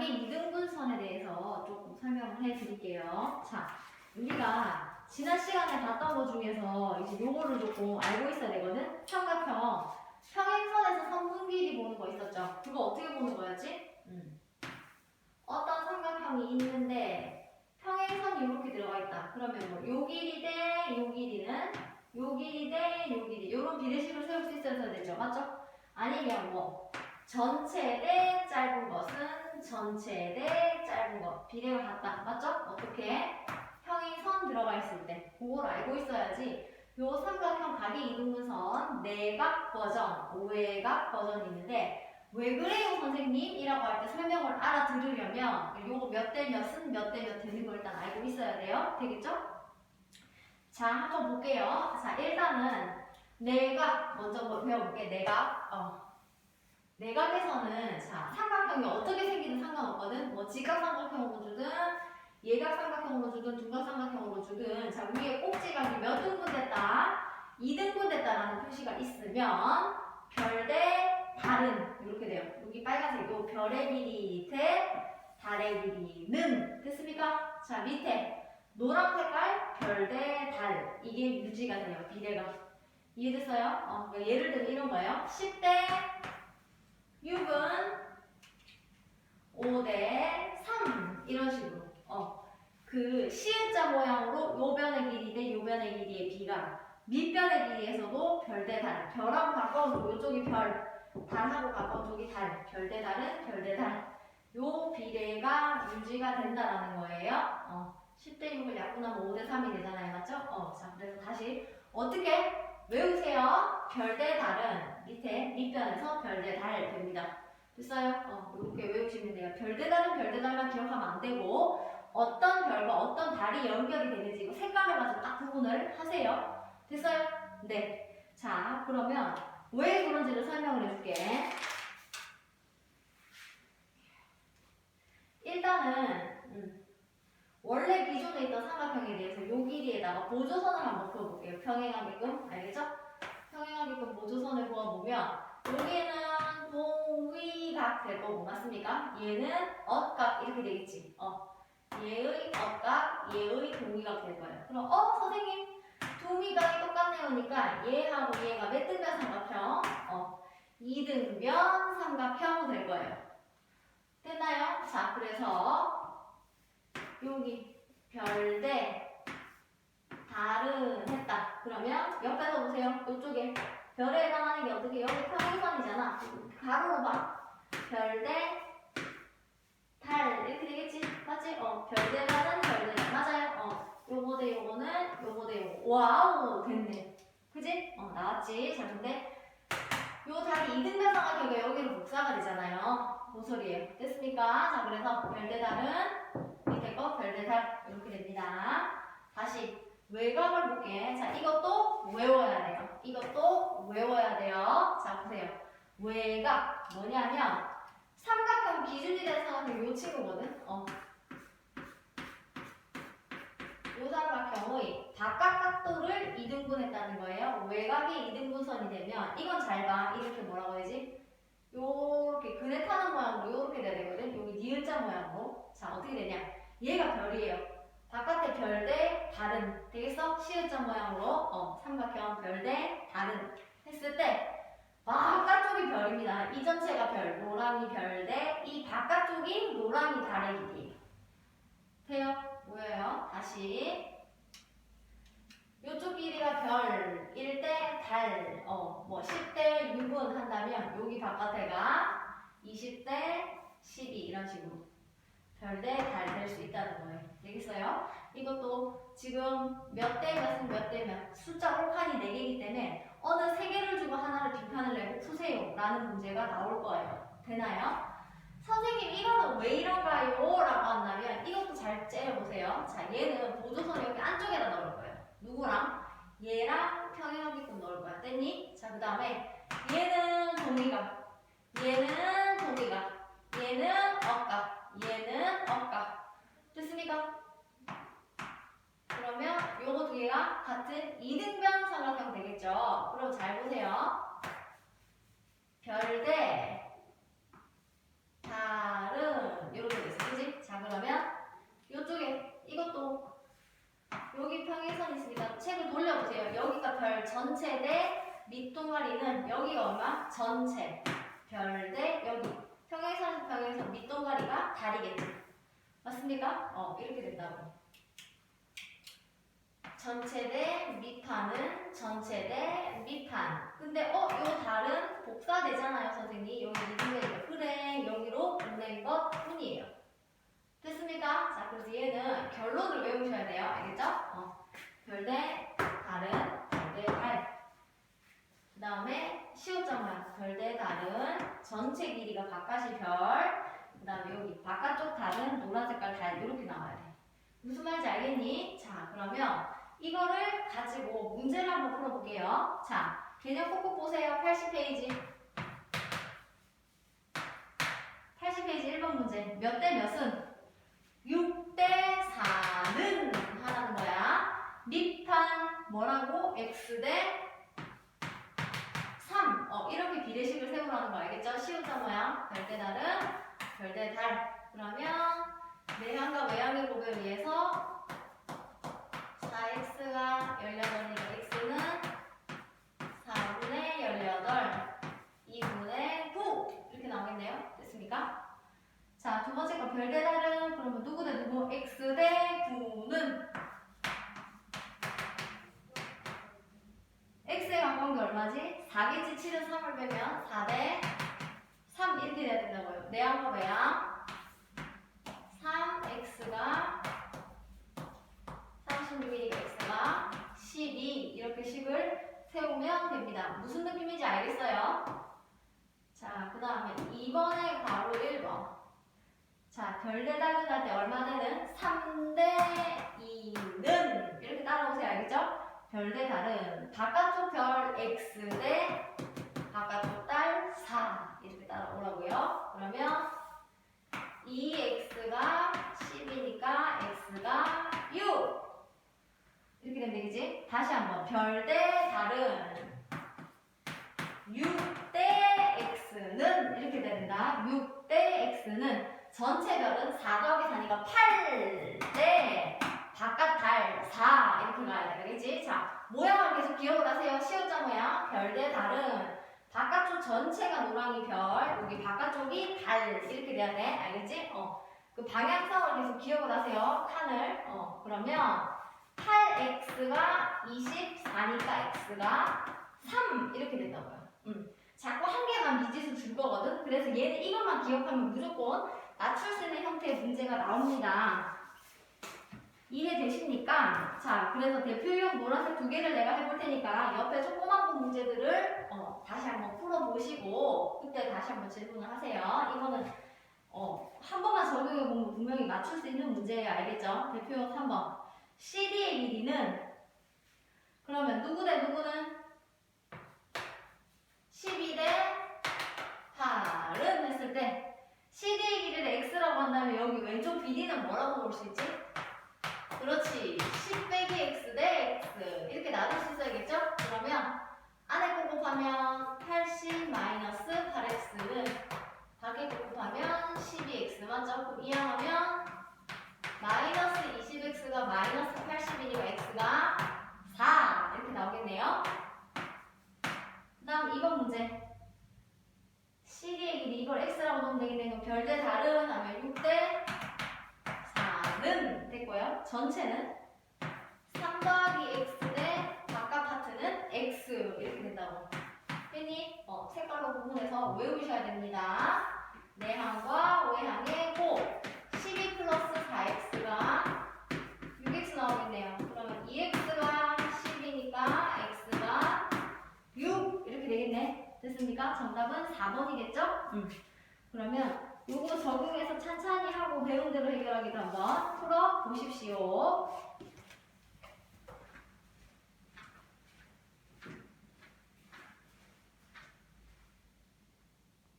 가계 이등분선에 대해서 조금 설명을 해드릴게요. 자, 우리가 지난 시간에 봤던 것 중에서 이제 요거를 조금 알고 있어야 되거든. 삼각형 평행선에서 선분 길이 보는 거 있었죠. 그거 어떻게 보는 거였지? 음. 어떤 삼각형이 있는데 평행선이 이렇게 들어가 있다. 그러면 뭐 요 길이 대 요 길이는 요 길이 대 요 길이 이런 비례식을 세울 수 있어야 되죠. 맞죠? 아니면 뭐 전체 대 것은 전체 대 짧은 것 비례가 같다. 맞죠? 어떻게? 평행선 들어가 있을 때 그걸 알고 있어야지 요 삼각형 가계 이등분선 내각 버전, 오외각 버전이 있는데 왜 그래요 선생님? 이라고 할 때 설명을 알아들으려면 요거 몇 대 몇은 몇 대 몇 되는 걸 일단 알고 있어야 돼요. 되겠죠? 자 한번 볼게요. 자 일단은 내각 먼저 뭐 배워볼게. 내각 어. 내각에서는 자 삼각형이 어떻게 생기든 상관없거든. 뭐 직각삼각형으로 주든 예각 삼각형으로 주든 둔각 삼각형으로 주든 자 위에 꼭지각이 몇 등분 됐다 2등분 됐다라는 표시가 있으면 별대 달은 이렇게 돼요 여기 빨간색 요 별의 길이 대 달의 길이는 됐습니까? 자 밑에 노란 색깔 별대 달 이게 유지가 돼요 비례가 이해됐어요? 어, 그러니까 예를 들면 이런 거예요 10대 6은 5대 3 이런 식으로 어, 그 시은자 모양으로 요 변의 길이 대 요 변의 길이의 비가 밑변의 길이에서도 별 대 달, 별하고 가까운 쪽, 요쪽이 별, 달하고 가까운 쪽이 달, 별 대 달은 별 대 달. 요 비례가 유지가 된다라는 거예요. 어, 10대 6을 약분하면 5대 3이 되잖아요. 맞죠? 어, 자, 그래서 다시 어떻게 외우세요? 별 대 달은 밑에 밑변에서 별대달 됩니다. 됐어요? 어, 이렇게 외우시면 돼요. 별대 달은 별대 달만 기억하면 안 되고 어떤 별과 어떤 달이 연결이 되는지 이거 색깔을 가지고 딱 구분을 하세요. 됐어요? 네. 자, 그러면 왜 그런지를 설명을 해줄게. 일단은 음, 원래 기존에 있던 삼각형에 대해서 요 길이에다가 보조선을 한번 그어볼게요. 평행하게끔 알겠죠? 평행하게끔 보조선을 그어보면 여기는 동위각 될 거고 맞습니까? 얘는 억각 이렇게 되겠지. 어. 얘의 억각, 얘의 동위각 될 거예요. 그럼 어 선생님 동위각이 똑같네요니까 얘하고 얘가 몇 등변 삼각형? 어. 2등변 삼각형 될 거예요. 됐나요? 자, 그래서 여기 별대 달은 했다. 그러면 옆에서 보세요. 이쪽에 별에 해당하는 게 어떻게 여기 평행선이잖아. 가로로 봐. 별대 달 이렇게 되겠지? 맞지? 어, 별대 달은 별대 달 맞아요. 어, 요거 대 요거는 요거 대 요거. 와우 됐네. 그지? 어, 나왔지? 자, 근데 요 달이 이등변 삼각형이 여기로 복사가 되잖아요. 뭔 소리예요? 됐습니까? 자, 그래서 별대 달은 밑에 거 별대 달 이렇게 됩니다. 다시 외곽을 볼게. 자, 이것도 외워야 돼요. 이것도 외워야 돼요. 자, 보세요. 외곽 뭐냐면 삼각형 기준이 되는 삼각형 요 친구거든. 어. 요 삼각형의 바깥 각도를 이등분했다는 거예요. 외곽이 이등분선이 되면 이건 잘 봐. 이렇게 뭐라고 해야지? 요렇게 그네 타는 모양으로 요렇게 돼야 되거든. 여기 니은자 모양으로. 자, 어떻게 되냐? 얘가 별이에요. 바깥에 별대 다른 되겠어? 시은자 모양으로 어, 삼각형 별대 다른 했을 때 바깥쪽이 별입니다. 이 전체가 별, 노랑이 별대 이 바깥쪽이 노랑이 길이. 돼요? 뭐예요? 다시 요쪽 길이가 별 1대 달, 어, 뭐 10대 6은 한다면 여기 바깥에가 20대 12 이런 식으로 별대달될 수 있다는 거예요. 되겠어요? 이것도 지금 몇 대 몇은 몇 대 몇, 숫자 홀칸이 4개이기 때문에 어느 3개를 주고 하나를 빈칸을 내고 푸세요 라는 문제가 나올 거예요. 되나요? 선생님 이거는 왜 이런가요? 라고 한다면 이것도 잘 째려보세요. 자 얘는 보조선 여기 안쪽에다 넣을 거예요. 누구랑? 얘랑 평행하게끔 넣을 거야. 됐니? 자, 그 다음에 얘는 동의각, 얘는 동의각, 얘는 억각, 얘는 억각. 됐습니까? 그러면 같은 이등변 삼각형 되겠죠? 그럼 잘 보세요. 별대 달은 이렇게 그러면 이쪽에 이것도 여기 평행선 있으니까 책을 돌려보세요. 여기가 별 전체 대 밑동가리는 여기가 얼마? 전체 별 대 여기 평행선 평행선 밑동가리가 다리겠지. 맞습니까? 어 이렇게 된다고. 전체 대 밑판은 전체 대 밑판. 근데 어, 요 달은 복사되잖아요, 선생님. 여기 이분의 그래 여기로 보낸 것 뿐이에요. 됐습니까? 자, 그래서 얘는 결론을 외우셔야 돼요. 알겠죠? 어. 별대 달은 별대 달. 그 다음에 시옷점은 별대 달은 전체 길이가 바깥이 별. 그 다음에 여기 바깥쪽 달은 노란 색깔 달 이렇게 나와야 돼. 무슨 말인지 알겠니? 자, 그러면 이거를 가지고 문제를 한번 풀어볼게요. 자, 개념 꼭꼭 보세요. 80페이지. 80페이지 1번 문제. 몇 대 몇은? 6대 4는 하라는 거야. 밑판 뭐라고? x 대 3. 어, 이렇게 비례식을 세우라는 거 알겠죠? 시옷자 모양. 별대 달은 별대 달. 그러면 내향과 외향의 곱에 의해서 4x가 18이니까 x는 4분의 18, 2분의 9 이렇게 나오겠네요. 됐습니까? 자, 두 번째 거 별대 다른 그러면 누구 대 누구? x 대 9는 x에 가까운 게 얼마지? 4겠지 7은 3을 빼면 4대 3 이렇게 돼야 된다고요. 외향 3x가 36이니까 x가 12 이렇게 식을 세우면 됩니다. 무슨 느낌인지 알겠어요? 자, 그 다음에 2번의 괄호 1번. 자, 별대 다른 할때 얼마 되는? 3대 2는 이렇게 따라오세요. 알겠죠? 별대 다른 바깥쪽 별 x 대 바깥쪽 달4 이렇게 따라오라고요. 그러면 2x가 10이니까 x가 6 이렇게 되면 되겠지? 다시 한번 별대 다른 6대 x는 이렇게 된다. 6대 x는 전체 별은 4 더하기 4니까 8대 바깥 달4 이렇게 알겠지? 자, 모양을 계속 기억을 하세요. 시옷자 모양. 별대 달은 바깥쪽 전체가 노랑이 별, 여기 바깥쪽이 달 이렇게 돼야 돼. 알겠지? 어. 그 방향성을 계속 기억을 하세요. 칸을. 어. 그러면 8x가 24니까 x가 3 이렇게 된다고요. 음. 자꾸 한 개만 미지수 줄 거거든. 그래서 얘는 이것만 기억하면 무조건 맞출 수 있는 형태의 문제가 나옵니다. 이해 되십니까? 자, 그래서 대표용 노란색 두 개를 내가 해볼 테니까 옆에 조그만 거 문제들을 어, 다시 한번 풀어보시고 그때 다시 한번 질문을 하세요. 이거는 어, 한 번만 적용해 보면 분명히 맞출 수 있는 문제예요. 알겠죠? 대표용 3번. CD의 길이는 그러면 누구 대 누구는 12 대 8은 했을 때 CD의 길이를 x라고 한다면 여기 왼쪽 비리는 뭐라고 볼 수 있지? 그렇지. 10 빼기 x 대 x 이렇게 나눌 수 있어야겠죠? 그러면 안에 거 곱하면 80 마이너스 8x는 밖에 거 곱하면 12x만 조금 이항하면 마이너스 20x가 마이너스 80이니까 x가 4 이렇게 나오겠네요. 그 다음 2번 문제. CD의 길이 이걸 x라고 놓으면 되겠네요. 그럼 별대 다른 하면 6대 4는 됐고요. 전체는 3 더하기 x 대 바깥 파트는 x 이렇게 된다고. 괜히 어, 색깔로 구분해서 외우셔야 됩니다. 내항과 외항의 곱. 12 플러스 4x가 6x 나오겠네요. 그러면 2x가 10이니까 x가 6 이렇게 되겠네. 됐습니까? 정답은 4번이겠죠? 응. 그러면 요거 적용해서 찬찬히 하고 배운 대로 해결하기도 한번 풀어 보십시오.